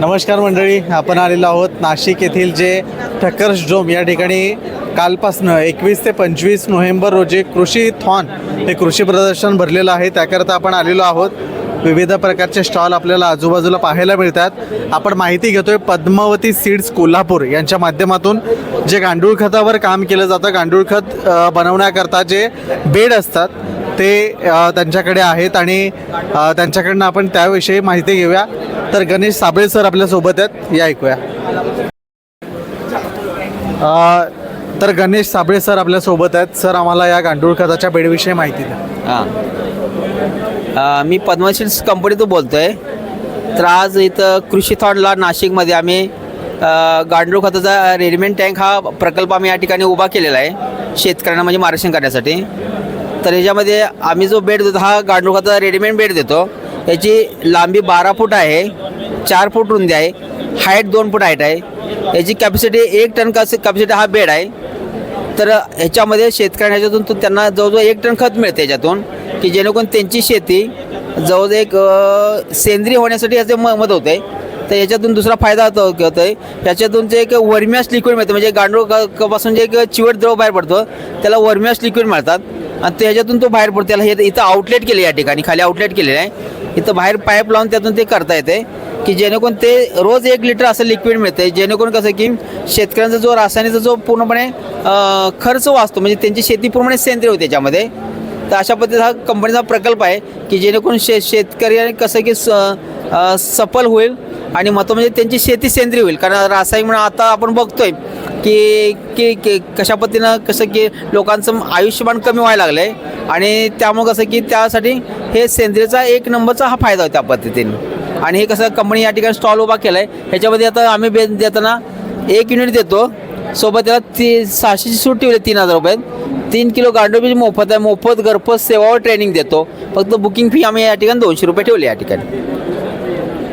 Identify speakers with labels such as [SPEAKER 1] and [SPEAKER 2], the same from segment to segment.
[SPEAKER 1] नमस्कार मंडळी आपण आलेलो आहोत नाशिक येथील जे ठक्कर्स डोम या ठिकाणी कालपासनं एकवीस ते पंचवीस नोव्हेंबर रोजी कृषी थॉन हे कृषी प्रदर्शन भरलेलं आहे. त्याकरता आपण आलेलो आहोत. विविध प्रकारचे स्टॉल आपल्याला आजूबाजूला पाहायला मिळतात. आपण माहिती घेतोय पद्मावती सीड्स कोल्हापूर यांच्या माध्यमातून. जे गांडूळ खतावर काम केलं जातं गांडूळ खत बनवण्याकरता जे बेड असतात ते त्यांच्याकडे आहेत आणि त्यांच्याकडनं आपण त्याविषयी माहिती घेऊया. तर गणेश साबळे सर आपल्यासोबत आहेत. या ऐकूया. तर गणेश साबळे सर आपल्यासोबत आहेत. सर आम्हाला या गांडूळ खताच्या बेडविषयी माहिती द्या.
[SPEAKER 2] हां. मी पद्मशील कंपनीतून बोलतो आहे तर आज इथं कृषी थॉनला नाशिकमध्ये आम्ही गांडूळ खताचा रेडिमेंट टँक हा प्रकल्प आम्ही या ठिकाणी उभा केलेला आहे. शेतकऱ्यांना म्हणजे मार्गदर्शन करण्यासाठी. तर याच्यामध्ये आम्ही जो बेड देतो हा गांडूळ खताचा रेडीमेड बेड देतो. याची लांबी बारा फूट आहे चार फूट रुंदी आहे हाईट दोन फूट हाईट आहे. याची कॅपॅसिटी एक टन कॅपॅसिटी हा बेड आहे. तर ह्याच्यामध्ये शेतकऱ्यांना ह्याच्यातून तो त्यांना जवळजवळ एक टन खत मिळते याच्यातून की जेणेकरून त्यांची शेती जवळजवळ एक सेंद्रिय होण्यासाठी याचे म मदत होते. तर याच्यातून दुसरा फायदा होतो होतो आहे याच्यातून जे एक वर्म्यास लिक्विड मिळतं म्हणजे गांडूळ क- पासून जे एक चिवट द्रव बाहेर पडतो त्याला वर्म्यास लिक्विड मिळतात. आणि त्याच्यातून तो बाहेर पडतो. त्याला हे इथं आउटलेट केले या ठिकाणी खाली आउटलेट केलेलं आहे. इथं बाहेर पाईप लावून त्यातून ते करता येते की जेणेकरून ते रोज एक लिटर असं लिक्विड मिळते जेणेकरून कसं की शेतकऱ्यांचा जो रासायनिकचा जो पूर्णपणे खर्च वाचतो म्हणजे त्यांची शेती पूर्णपणे सेंद्रिय होते त्याच्यामध्ये. तर अशा पद्धतीचा हा कंपनीचा प्रकल्प आहे की जेणेकरून शे शेतकरी कसं की स सफल होईल आणि महत्त्व म्हणजे त्यांची शेती सेंद्रिय होईल. कारण रासायनिक म्हणून आता आपण बघतोय की की की कशा पद्धतीनं कसं की लोकांचं आयुष्यमान कमी व्हायला लागलं आहे आणि त्यामुळं कसं की त्यासाठी हे सेंद्रियचा एक नंबरचा हा फायदा होता त्या पद्धतीने. आणि हे कसं कंपनी या ठिकाणी स्टॉल उभा केला आहे ह्याच्यामध्ये आता आम्ही बे देताना एक युनिट देतो. सोबत त्याला ती सहाशेची सूट ठेवली तीन हजार रुपये. तीन किलो गांडोबी मोफत आहे मोफत घरपोच सेवावर ट्रेनिंग देतो. फक्त बुकिंग फी आम्ही या ठिकाणी दोनशे रुपये ठेवली या ठिकाणी.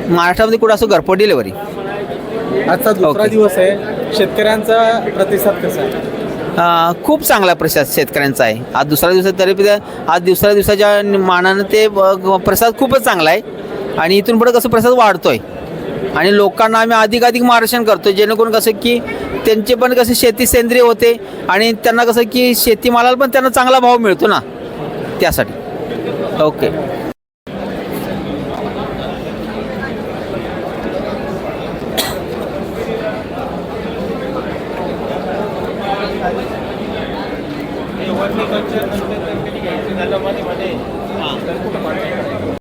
[SPEAKER 2] महाराष्ट्रामध्ये कुठं असं घरपोच डिलिव्हरी
[SPEAKER 1] आजचा दुसरा. दिवस आहे. शेतकऱ्यांचा प्रतिसाद कसा आहे?
[SPEAKER 2] खूप चांगला प्रसाद शेतकऱ्यांचा आहे. आज दुसऱ्या दिवसात तरी पण त्या- आज दुसऱ्या दिवसाच्या मानानं ते अं, प्रसाद खूपच चांगला आहे. आणि इथून पुढे कसं प्रसाद वाढतोय. आणि लोकांना आम्ही अधिकाधिक मार्गदर्शन करतो जेणेकरून कसं की त्यांचे पण कसं शेती सेंद्रिय होते. आणि त्यांना कसं की शेतीमालाला पण त्यांना चांगला भाव मिळतो ना. त्यासाठी. ओके. ગવર્નિંગ કલ્ચર તરીકે કેટલી એક્શન માટે હા. સંસ્કૃત માટે